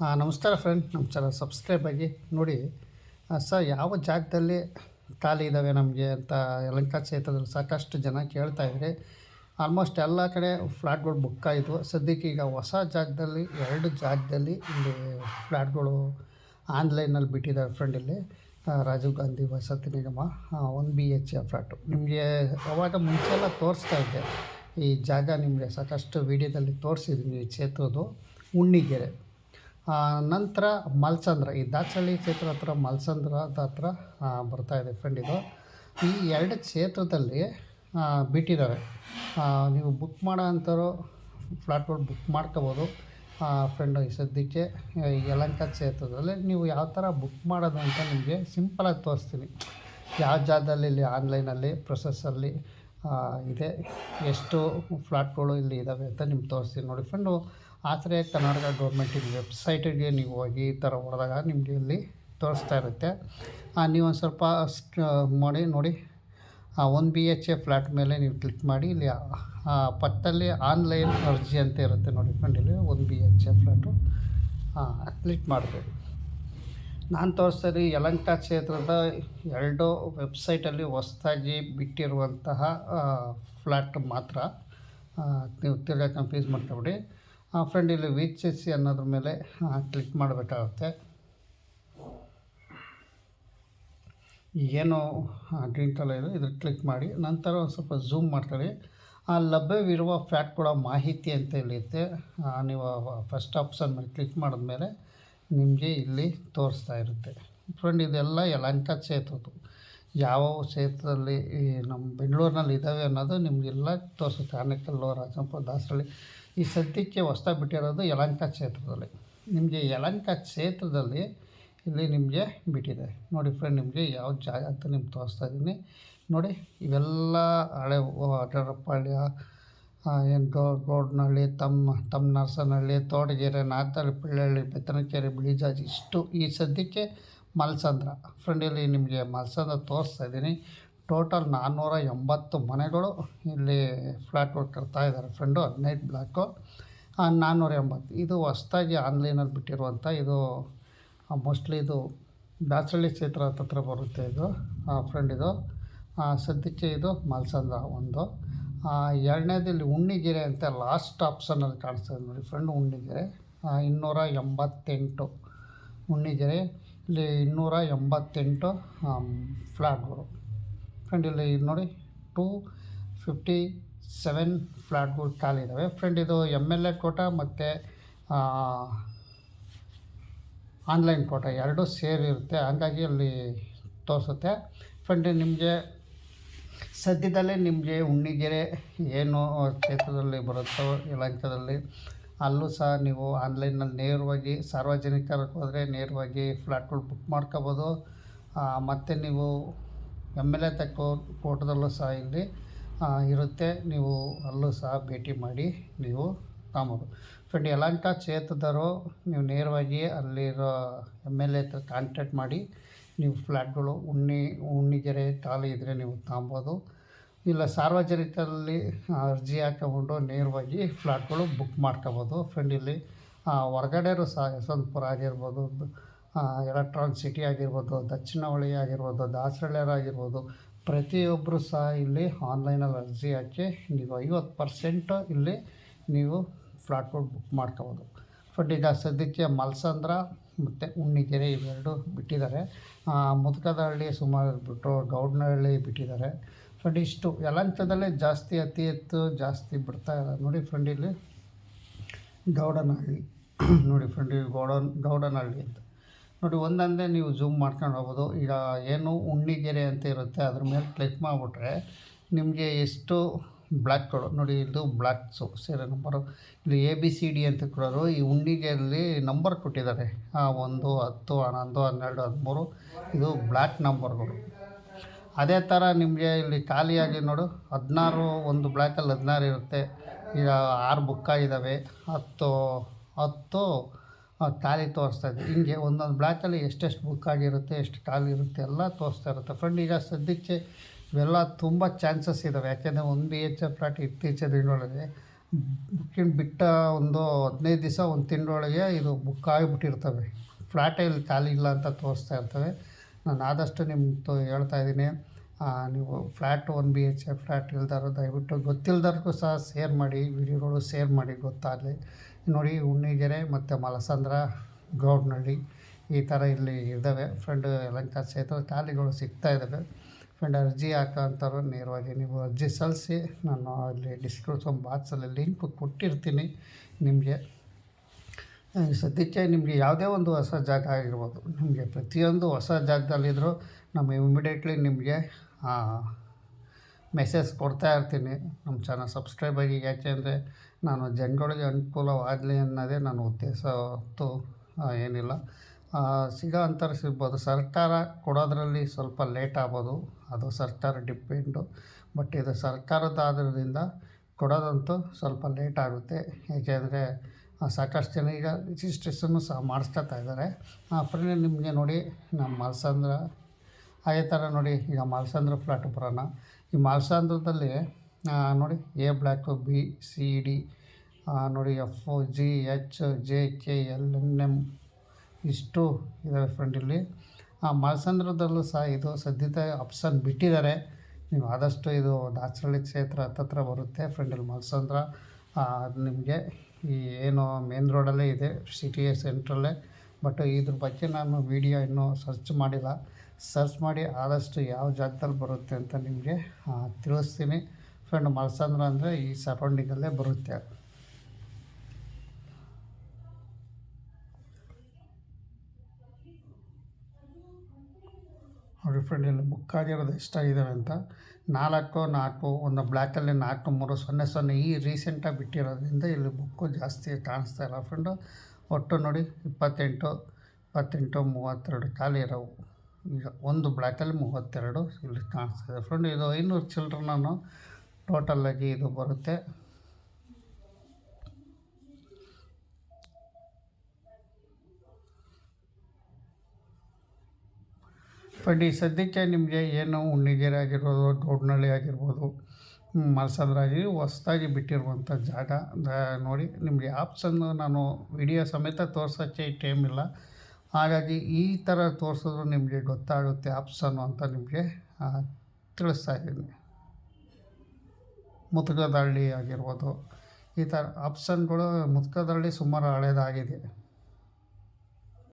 ನಮಸ್ಕಾರ ಫ್ರೆಂಡ್ ನಮ್ಮ channel subscribe ಆಗಿ ನೋಡಿ. ಸರ್ ಯಾವ ಜಾಗದಲ್ಲಿ ಖಾಲಿ ಇದ್ದಾವೆ ನಮಗೆ ಅಂತ ಯಲಂಕ ಕ್ಷೇತ್ರದಲ್ಲಿ ಸಾಕಷ್ಟು ಜನ ಕೇಳ್ತಾ ಇದ್ರಿ ಆಲ್ಮೋಸ್ಟ್ ಎಲ್ಲ ಕಡೆ ಫ್ಲ್ಯಾಟ್ಗಳು ಬುಕ್ ಆಯಿತು ಸದ್ಯಕ್ಕೆ ಈಗ ಹೊಸ ಜಾಗದಲ್ಲಿ, ಎರಡು ಜಾಗದಲ್ಲಿ ಇಲ್ಲಿ ಫ್ಲ್ಯಾಟ್ಗಳು ಆನ್ಲೈನಲ್ಲಿ ಬಿಟ್ಟಿದ್ದಾರೆ ಫ್ರೆಂಡ್ ಇಲ್ಲಿ. ರಾಜೀವ್ ಗಾಂಧಿ ವಸತಿ ನಿಗಮ one B H A flat ನಿಮಗೆ ಅವಾಗ ಮುಂಚೆಲ್ಲ ತೋರಿಸ್ತಾ ಇದ್ದೆ. ಈ ಜಾಗ ನಿಮಗೆ ಸಾಕಷ್ಟು ವೀಡಿಯೋದಲ್ಲಿ ಈ ಕ್ಷೇತ್ರದ್ದು. ಉಣ್ಣಿಗೆರೆ. ನಂತರ ಮಲ್ಸಂದ್ರ. ಈ ದಾಚಳ್ಳಿ ಕ್ಷೇತ್ರ ಹತ್ರ ಮಲ್ಸಂದ್ರದ ಹತ್ರ ಬರ್ತಾ ಇದೆ ಫ್ರೆಂಡ್ ಇದು. ಈ ಎರಡು ಕ್ಷೇತ್ರದಲ್ಲಿ ಬಿಟ್ಟಿದ್ದಾರೆ ನೀವು ಬುಕ್ ಮಾಡೋ ಅಂಥವ್ರು ಫ್ಲಾಟ್ಗಳು ಬುಕ್ ಮಾಡ್ಕೋಬೋದು. ಫ್ರೆಂಡ್ ಈ ಸದ್ಯಕ್ಕೆ ಯಲಂಕ ಕ್ಷೇತ್ರದಲ್ಲಿ. ನೀವು ಯಾವ ಥರ ಬುಕ್ ಮಾಡೋದು ಅಂತ ನಿಮಗೆ ಸಿಂಪಲಾಗಿ ತೋರಿಸ್ತೀನಿ. ಯಾವ ಜಾಗದಲ್ಲಿ ಇಲ್ಲಿ ಆನ್ಲೈನಲ್ಲಿ ಪ್ರೊಸೆಸ್ಸಲ್ಲಿ ಇದೆ. ಎಷ್ಟು ಫ್ಲಾಟ್ಗಳು ಇಲ್ಲಿ ಇದ್ದಾವೆ ಅಂತ ನಿಮ್ಗೆ ತೋರಿಸ್ತೀನಿ ನೋಡಿ ಫ್ರೆಂಡು ಆಶ್ರಯ ಕರ್ನಾಟಕ ಗೌರ್ಮೆಂಟಿನ ವೆಬ್ಸೈಟಿಗೆ ನೀವು ಹೋಗಿ ಈ ಥರ ಹೊಡೆದಾಗ ನಿಮಗೆ ಇಲ್ಲಿ ತೋರಿಸ್ತಾ ಇರುತ್ತೆ. ನೀವು ಒಂದು ಸ್ವಲ್ಪ ಮಾಡಿ, ನೋಡಿ. One B H A flat ಮೇಲೆ ನೀವು ಕ್ಲಿಕ್ ಮಾಡಿ, ಇಲ್ಲಿ ಪಕ್ಕದಲ್ಲಿ ಆನ್ಲೈನ್ ಅರ್ಜಿ ಅಂತ ಇರುತ್ತೆ ನೋಡಿ ಫ್ರೆಂಡ್ ಇಲ್ಲಿ one B H A flat click ಮಾಡಬೇಕು. ನಾನು ತೋರಿಸ್ತೀನಿ ಯಲಂಕ ಕ್ಷೇತ್ರದ ಎರಡು ವೆಬ್ಸೈಟಲ್ಲಿ ಹೊಸ್ದಾಗಿ ಬಿಟ್ಟಿರುವಂತಹ ಫ್ಲ್ಯಾಟ್ ಮಾತ್ರ ಆ, ನೀವು ತಿರ್ಗಾ ಕನ್ಫ್ಯೂಸ್ ಮಾಡ್ಕೊಬಿಡಿ ಫ್ರೆಂಡ್ ಇಲ್ಲಿ ವೀಕ್ಷಿಸಿ ಅನ್ನೋದ್ರ ಮೇಲೆ ಕ್ಲಿಕ್ ಮಾಡಬೇಕಾಗುತ್ತೆ. ಏನು ಗ್ರೀನ್ ಕಲರ್ ಇದೆ ಇದ್ರ ಕ್ಲಿಕ್ ಮಾಡಿ. ನಂತರ ಒಂದು ಸ್ವಲ್ಪ ಝೂಮ್ ಮಾಡ್ಕೊಳ್ಳಿ ಆ ಲಭ್ಯವಿರುವ ಫ್ಲ್ಯಾಟ್ಗಳ ಮಾಹಿತಿ ಅಂತ ಹೇಳಿರುತ್ತೆ ಆ, ನೀವು ಫಸ್ಟ್ ಆಪ್ಷನ್ ಮೇಲೆ ಕ್ಲಿಕ್ ಮಾಡಿದ್ಮೇಲೆ ನಿಮಗೆ ಇಲ್ಲಿ ತೋರಿಸ್ತಾ ಇರುತ್ತೆ. ಫ್ರೆಂಡ್ ಇದೆಲ್ಲ ಯಲಂಕ ಕ್ಷೇತ್ರದ್ದು. ಯಾವ ಕ್ಷೇತ್ರದಲ್ಲಿ, ಈ ನಮ್ಮ ಬೆಂಗಳೂರಿನಲ್ಲಿ ಇದ್ದಾವೆ ಅನ್ನೋದು ನಿಮಗೆಲ್ಲ ತೋರಿಸುತ್ತೆ. ಆನೇಕಲ್ಲು ರಾಜಂಪುರ ದಾಸರಳ್ಳಿ. ಈ ಸದ್ಯಕ್ಕೆ ಹೊಸ್ದಾಗಿ ಬಿಟ್ಟಿರೋದು ಯಲಂಕ ಕ್ಷೇತ್ರದಲ್ಲಿ. ನಿಮಗೆ ಯಲಂಕ ಕ್ಷೇತ್ರದಲ್ಲಿ ಇಲ್ಲಿ ನಿಮಗೆ ಬಿಟ್ಟಿದೆ. ನೋಡಿ ಫ್ರೆಂಡ್ ನಿಮಗೆ ಯಾವ ಜಾಗ ಅಂತ ನಿಮ್ಗೆ ತೋರಿಸ್ತಾ ಇದ್ದೀನಿ. ನೋಡಿ, ಇವೆಲ್ಲ ಹಳೆ ಅಡ್ಡರಪಾಳ್ಯ ಏನು ಗೌಡ್ನಹಳ್ಳಿ ತಮ್ಮ ತಮ್ಮ ನರಸನಹಳ್ಳಿ ತೋಟಗೆರೆ ನಾಗತಹಳ್ಳಿ ಪಿಳ್ಳಹಳ್ಳಿ ಬೆತ್ತನಕೆರೆ ಬಿಳಿಜಾಜ್ ಇಷ್ಟು ಈ ಸದ್ಯಕ್ಕೆ ಮಲ್ಸಂದ್ರ. ಫ್ರೆಂಡಲ್ಲಿ ನಿಮಗೆ ಮಲ್ಸಂದ್ರ ತೋರಿಸ್ತಾ ಇದ್ದೀನಿ. ಟೋಟಲ್ ನಾನ್ನೂರ ಎಂಬತ್ತು ಮನೆಗಳು ಇಲ್ಲಿ ಫ್ಲ್ಯಾಟ್ಗಳು ಕಟ್ತಾ ಇದ್ದಾರೆ ಫ್ರೆಂಡು ಹದಿನೈದು ಬ್ಲಾಕು ನಾನ್ನೂರ ಎಂಬತ್ತು. ಇದು ಹೊಸ್ದಾಗಿ ಆನ್ಲೈನಲ್ಲಿ ಬಿಟ್ಟಿರುವಂಥ ಇದು ಮೋಸ್ಟ್ಲಿ ಇದು ದಾಸಳ್ಳಿ ಕ್ಷೇತ್ರ ಹತ್ರ ಬರುತ್ತೆ ಇದು ಫ್ರೆಂಡ್ ಇದು. ಸದ್ಯಕ್ಕೆ ಇದು ಮಲ್ಸಂದ್ರ ಒಂದು. ಆ, ಎರಡನೇದು ಇಲ್ಲಿ ಉಣ್ಣಿಗೆರೆ ಅಂತ ಲಾಸ್ಟ್ ಆಪ್ಷನಲ್ಲಿ ಕಾಣಿಸ್ತದೆ ನೋಡಿ ಫ್ರೆಂಡ್ ಉಣ್ಣಿಗೆರೆ. ಇನ್ನೂರ ಎಂಬತ್ತೆಂಟು ಉಣ್ಣಿಗೆರೆ. ಇಲ್ಲಿ ಇನ್ನೂರ ಎಂಬತ್ತೆಂಟು ಫ್ಲ್ಯಾಟ್ಗಳು ಫ್ರೆಂಡ್ ಇಲ್ಲಿ ನೋಡಿ ಟೂ ಫಿಫ್ಟಿ ಸೆವೆನ್ ಫ್ಲ್ಯಾಟ್ಗಳು ಖಾಲಿ ಇದ್ದಾವೆ ಫ್ರೆಂಡ್ ಇದು ಎಂ ಎಲ್ ಎ ಕೋಟ ಮತ್ತು ಆನ್ಲೈನ್ ಕೋಟ. ಎರಡೂ ಸೇರಿರುತ್ತೆ. ಹಾಗಾಗಿ ಅಲ್ಲಿ ತೋರಿಸುತ್ತೆ. ಫ್ರೆಂಡ್ ನಿಮಗೆ ಸದ್ಯದಲ್ಲೇ ನಿಮಗೆ ಉಣ್ಣಿಗೆರೆ ಏನು ಕ್ಷೇತ್ರದಲ್ಲಿ ಬರುತ್ತೋ ಯಲಂಕದಲ್ಲಿ ಅಲ್ಲೂ ಸಹ ನೀವು ಆನ್ಲೈನಲ್ಲಿ ನೇರವಾಗಿ ಸಾರ್ವಜನಿಕರಿಗೆ ಹೋದರೆ ನೇರವಾಗಿ ಫ್ಲಾಟ್ಗಳು ಬುಕ್ ಮಾಡ್ಕೋಬೋದು. ಮತ್ತು ನೀವು ಎಂ ಎಲ್ ಎ ತಕ್ಕೋ ಕೋಟದಲ್ಲೂ ಸಹ ಇಲ್ಲಿ ಇರುತ್ತೆ. ನೀವು ಅಲ್ಲೂ ಸಹ ಭೇಟಿ ಮಾಡಿ ನೀವು ತಗೊಬೋದು. ಫ್ರೆಂಡ್ ಯಲಂಕ ಕ್ಷೇತ್ರದವರು ನೀವು ನೇರವಾಗಿ ಅಲ್ಲಿರೋ ಎಂ ಎಲ್ ಎ ಹತ್ರ ಕಾಂಟ್ಯಾಕ್ಟ್ ಮಾಡಿ. ನೀವು ಫ್ಲ್ಯಾಟ್ಗಳು ಉಣ್ಣಿ ಉಣ್ಣಿಗೆರೆ ಖಾಲಿ ಇದ್ದರೆ ನೀವು ತಾಂಬೋದು. ಇಲ್ಲ ಸಾರ್ವಜನಿಕರಲ್ಲಿ ಅರ್ಜಿ ಹಾಕ್ಕೊಂಡು ನೇರವಾಗಿ ಫ್ಲ್ಯಾಟ್ಗಳು ಬುಕ್ ಮಾಡ್ಕೋಬೋದು. ಫ್ರೆಂಡ್ ಇಲ್ಲಿ ಆ, ಹೊರ್ಗಡೆಯವರು ಸಹ ಯಶವಂತಪುರ ಆಗಿರ್ಬೋದು ಎಲೆಕ್ಟ್ರಾನ್ ಸಿಟಿ ಆಗಿರ್ಬೋದು ದಕ್ಷಿಣ ಹೊಳಿ ಆಗಿರ್ಬೋದು ದಾಸರಳ್ಳಿಯರಾಗಿರ್ಬೋದು ಪ್ರತಿಯೊಬ್ಬರು ಸಹ ಇಲ್ಲಿ ಆನ್ಲೈನಲ್ಲಿ ಅರ್ಜಿ ಹಾಕಿ ನೀವು ಐವತ್ತು ಪರ್ಸೆಂಟು ಇಲ್ಲಿ ನೀವು ಫ್ಲ್ಯಾಟ್ಗಳು ಬುಕ್ ಮಾಡ್ಕೋಬೋದು. ಬಟ್ ಈಗ ಸದ್ಯಕ್ಕೆ ಮಲ್ಸಂದ್ರ ಮತ್ತು ಉಣ್ಣಿಗೆರೆ ಇವೆರಡು ಬಿಟ್ಟಿದ್ದಾರೆ. ಮುದಕದಹಳ್ಳಿ ಸುಮಾರು ಬಿಟ್ಟು ಗೌಡನಹಳ್ಳಿ ಬಿಟ್ಟಿದ್ದಾರೆ. ಫ್ರೆಂಡ್, ಇಷ್ಟು ಯಲಂಕದಲ್ಲೇ ಜಾಸ್ತಿ ಅತಿ ಎತ್ತು ಜಾಸ್ತಿ ಬಿಡ್ತಾ ಇಲ್ಲ ನೋಡಿ ಫ್ರೆಂಡ್ ಇಲ್ಲಿ. ಗೌಡನಹಳ್ಳಿ. ನೋಡಿ ಫ್ರೆಂಡ್ ಇಲ್ಲಿ ಗೌಡನ್, ಗೌಡನಹಳ್ಳಿ ಅಂತ. ನೋಡಿ, ಒಂದೊಂದೇ ನೀವು ಝೂಮ್ ಮಾಡ್ಕೊಂಡು ಹೋಗ್ಬೋದು. ಈಗ ಏನು ಉಣ್ಣಿಗೆರೆ ಅಂತ ಇರುತ್ತೆ, ಅದ್ರ ಮೇಲೆ ಕ್ಲಿಕ್ ಮಾಡಿಬಿಟ್ರೆ ನಿಮಗೆ ಎಷ್ಟು ಬ್ಲ್ಯಾಕ್ಗಳು ನೋಡಿ, ಇದು ಬ್ಲ್ಯಾಕ್ಸು ಸೇರಿ ನಂಬರು. ಇಲ್ಲಿ ಎ ಬಿ ಸಿ ಡಿ ಅಂತ ಕೊಡೋರು. ಈ ಉಂಡಿಗೆಯಲ್ಲಿ ನಂಬರ್ ಕೊಟ್ಟಿದ್ದಾರೆ. ಒಂದು ಹತ್ತು, ಹನ್ನೊಂದು, ಹನ್ನೆರಡು, ಹದಿಮೂರು. ಇದು ಬ್ಲ್ಯಾಕ್ ನಂಬರ್ಗಳು. ಅದೇ ಥರ ನಿಮಗೆ ಇಲ್ಲಿ ಖಾಲಿಯಾಗಿ ನೋಡು, ಹದಿನಾರು, ಒಂದು ಬ್ಲ್ಯಾಕಲ್ಲಿ ಹದಿನಾರು ಇರುತ್ತೆ. ಈಗ ಆರು ಬುಕ್ ಆಗಿದ್ದಾವೆ ಹತ್ತು ಹತ್ತು ಖಾಲಿ ತೋರಿಸ್ತಾ ಇದೆ ಹಿಂಗೆ ಒಂದೊಂದು ಬ್ಲ್ಯಾಕಲ್ಲಿ ಎಷ್ಟೆಷ್ಟು ಬುಕ್ಕಾಗಿರುತ್ತೆ, ಎಷ್ಟು ಖಾಲಿ ಇರುತ್ತೆ, ಎಲ್ಲ ತೋರಿಸ್ತಾ ಇರುತ್ತೆ. ಫ್ರೆಂಡ್, ಈಗ ಸದ್ಯಕ್ಕೆ ಇವೆಲ್ಲ ತುಂಬ ಚಾನ್ಸಸ್ ಇದ್ದಾವೆ ಯಾಕೆಂದರೆ ಒಂದು ಬಿ ಎಚ್ ಎಫ್ ಫ್ಲಾಟ್ ಇತ್ತೀಚಿನ ದಿನಗಳಲ್ಲಿ ಬುಕ್ಕಿನ ಬಿಟ್ಟ ಒಂದು ಹದಿನೈದು ದಿವಸ, ಒಂದು ತಿಂಗಳೊಳಗೆ ಇದು ಬುಕ್ ಆಗಿಬಿಟ್ಟಿರ್ತವೆ. ಫ್ಲ್ಯಾಟಲ್ಲಿ ಖಾಲಿ ಇಲ್ಲ ಅಂತ ತೋರಿಸ್ತಾ ಇರ್ತವೆ. ನಾನು ಆದಷ್ಟು ನಿಮ್ಗೆ ಹೇಳ್ತಾ ಇದ್ದೀನಿ. ನೀವು flat one B H A flat ಇಲ್ದಾರ, ದಯವಿಟ್ಟು ಗೊತ್ತಿಲ್ದವ್ರಿಗೂ ಸಹ ಶೇರ್ ಮಾಡಿ, ವಿಡಿಯೋಗಳು ಶೇರ್ ಮಾಡಿ, ಗೊತ್ತಾಗಲಿ. ನೋಡಿ ಉಣ್ಣಿಗೆರೆ ಮತ್ತು ಮಲಸಂದ್ರ ಗೌಡ್ನಹಳ್ಳಿ ಈ ಥರ ಇಲ್ಲಿ ಇದ್ದಾವೆ. ಫ್ರೆಂಡ್ ಅಲಂಕಾರ ಕ್ಷೇತ್ರ ಖಾಲಿಗಳು ಸಿಗ್ತಾ ಇದ್ದಾವೆ. ಫ್ರೆಂಡ್ ಅರ್ಜಿ ಹಾಕೋಂಥವ್ರು ನೇರವಾಗಿ ನೀವು ಅರ್ಜಿ ಸಲ್ಲಿಸಿ, ನಾನು ಅಲ್ಲಿ ಡಿಸ್ಕ್ರಿಪ್ಷನ್ ಬಾಕ್ಸಲ್ಲಿ ಲಿಂಕ್ ಕೊಟ್ಟಿರ್ತೀನಿ ನಿಮಗೆ. ಸದ್ಯಕ್ಕೆ ನಿಮಗೆ ಯಾವುದೇ ಒಂದು ಹೊಸ ಜಾಗ ಆಗಿರ್ಬೋದು, ನಿಮಗೆ ಪ್ರತಿಯೊಂದು ಹೊಸ ಜಾಗದಲ್ಲಿದ್ದರೂ ನಮ್ಮ ಇಮಿಡಿಯೇಟ್ಲಿ ನಿಮಗೆ ಮೆಸೇಜ್ ಕೊಡ್ತಾ ಇರ್ತೀನಿ. ನಮ್ಮ ಚಾನಲ್ ಸಬ್ಸ್ಕ್ರೈಬ್ ಆಗಿ ಯಾಕೆಂದರೆ ನಾನು ಜನಗಳಿಗೆ ಅನುಕೂಲವಾಗಲಿ ಅನ್ನೋದೇ ನನ್ನ ಉದ್ದೇಶ ಹೊತ್ತು ಏನಿಲ್ಲ. ಸಿಗೋ ಅಂತರಿಸಿರ್ಬೋದು. ಸಿಗ್ಬೋದು ಸರ್ಕಾರ ಕೊಡೋದ್ರಲ್ಲಿ ಸ್ವಲ್ಪ ಲೇಟ್ ಆಗ್ಬೋದು. ಅದು ಸರ್ಕಾರ ಡಿಪೆಂಡು. ಬಟ್ ಇದು ಸರ್ಕಾರದಾದ್ರಿಂದ ಕೊಡೋದಂತೂ ಸ್ವಲ್ಪ ಲೇಟ್ ಆಗುತ್ತೆ. ಏಕೆಂದರೆ ಸಾಕಷ್ಟು ಜನ ಈಗ ರಿಜಿಸ್ಟ್ರೇಷನ್ನು ಸಹ ಮಾಡಿಸ್ಕೊತಾ ಇದ್ದಾರೆ. ಫ್ರೆಂಡ್ ನಿಮಗೆ ನೋಡಿ, ನಮ್ಮ ಮಲ್ಸಂದ್ರ ಅದೇ ಥರ ನೋಡಿ, ಈಗ ಮಲ್ಸಂದ್ರ ಫ್ಲಾಟ್ ಬರೋಣ. ಈ ಮಲ್ಸಂದ್ರದಲ್ಲಿ ನೋಡಿ, A block B, C, D ನೋಡಿ, F, G, H, J, K, L, N, M ಇಷ್ಟು ಇದ್ದಾವೆ ಫ್ರೆಂಡ್ ಇಲ್ಲಿ. ಆ ಮಾಲ್ಸಂದ್ರದಲ್ಲೂ ಸಹ ಇದು ಸದ್ಯದ ಆಪ್ಷನ್ ಬಿಟ್ಟಿದ್ದಾರೆ. ನೀವು ಆದಷ್ಟು ಇದು ದಾಸರಳ್ಳಿ ಕ್ಷೇತ್ರ ಹತ್ತತ್ರ ಬರುತ್ತೆ ಫ್ರೆಂಡ್ ಇಲ್ಲಿ ಮಲ್ಸಂದ್ರ. ಅದು ನಿಮಗೆ ಈ ಏನು ಮೇನ್ ರೋಡಲ್ಲೇ ಇದೆ ಸಿಟಿ ಸೆಂಟ್ರಲ್ಲೇ ಬಟ್ ಇದ್ರ ಬಗ್ಗೆ ನಾನು ವೀಡಿಯೋ ಇನ್ನೂ ಸರ್ಚ್ ಮಾಡಿಲ್ಲ. ಸರ್ಚ್ ಮಾಡಿ ಆದಷ್ಟು ಯಾವ ಜಾಗದಲ್ಲಿ ಬರುತ್ತೆ ಅಂತ ನಿಮಗೆ ತಿಳಿಸ್ತೀನಿ. ಫ್ರೆಂಡ್ ಮಲ್ಸಂದ್ರ ಅಂದರೆ ಈ ಸರೌಂಡಿಂಗಲ್ಲೇ ಬರುತ್ತೆ. ನೋಡಿ ಫ್ರೆಂಡ್ ಇಲ್ಲಿ ಬುಕ್ ಆಗಿರೋದು ಎಷ್ಟಾಗಿದ್ದಾವೆ ಅಂತ. ನಾಲ್ಕು ನಾಲ್ಕು, ಒಂದು ಬ್ಲ್ಯಾಕಲ್ಲಿ ನಾಲ್ಕು, ಮೂರು, ಸೊನ್ನೆ ಸೊನ್ನೆ ಈ ರೀಸೆಂಟಾಗಿ ಬಿಟ್ಟಿರೋದ್ರಿಂದ ಇಲ್ಲಿ ಬುಕ್ಕು ಜಾಸ್ತಿ ಕಾಣಿಸ್ತಾ ಇಲ್ಲ ಫ್ರೆಂಡು ಒಟ್ಟು ನೋಡಿ ಇಪ್ಪತ್ತೆಂಟು ಇಪ್ಪತ್ತೆಂಟು, ಮೂವತ್ತೆರಡು ಖಾಲಿ ಇರೋವು. ಈಗ ಒಂದು ಬ್ಲ್ಯಾಕಲ್ಲಿ ಮೂವತ್ತೆರಡು ಇಲ್ಲಿ ಕಾಣಿಸ್ತಾ ಇದೆ ಫ್ರೆಂಡ್ ಇದು ಐನೂರು ಚಿಲ್ಡ್ರನ್ನು ಟೋಟಲಾಗಿ ಇದು ಬರುತ್ತೆ. ಈ ಸದ್ಯಕ್ಕೆ ನಿಮಗೆ ಏನು ಉಣ್ಣಿಗೆರೆ ಆಗಿರ್ಬೋದು ದೊಡ್ಡನಳ್ಳಿ ಆಗಿರ್ಬೋದು ಮಲ್ಸಂದ್ರ ಹೊಸ್ದಾಗಿ ಬಿಟ್ಟಿರುವಂಥ ಜಾಗ. ನೋಡಿ, ನಿಮಗೆ ಆಪ್ಷನ್ನು ನಾನು ವಿಡಿಯೋ ಸಮೇತ ತೋರ್ಸೋಕ್ಕೆ ಟೈಮ್ ಇಲ್ಲ. ಹಾಗಾಗಿ ಈ ಥರ ತೋರಿಸಿದ್ರು ನಿಮಗೆ ಗೊತ್ತಾಗುತ್ತೆ ಆಪ್ಷನ್ನು ಅಂತ ನಿಮಗೆ ತಿಳಿಸ್ತಾ ಇದ್ದೀನಿ. ಮುತ್ಕದಹಳ್ಳಿ ಆಗಿರ್ಬೋದು, ಈ ಥರ ಆಪ್ಷನ್ಗಳು ಮುತ್ಕದಹಳ್ಳಿ ಸುಮಾರು ಹಳೇದಾಗಿದೆ.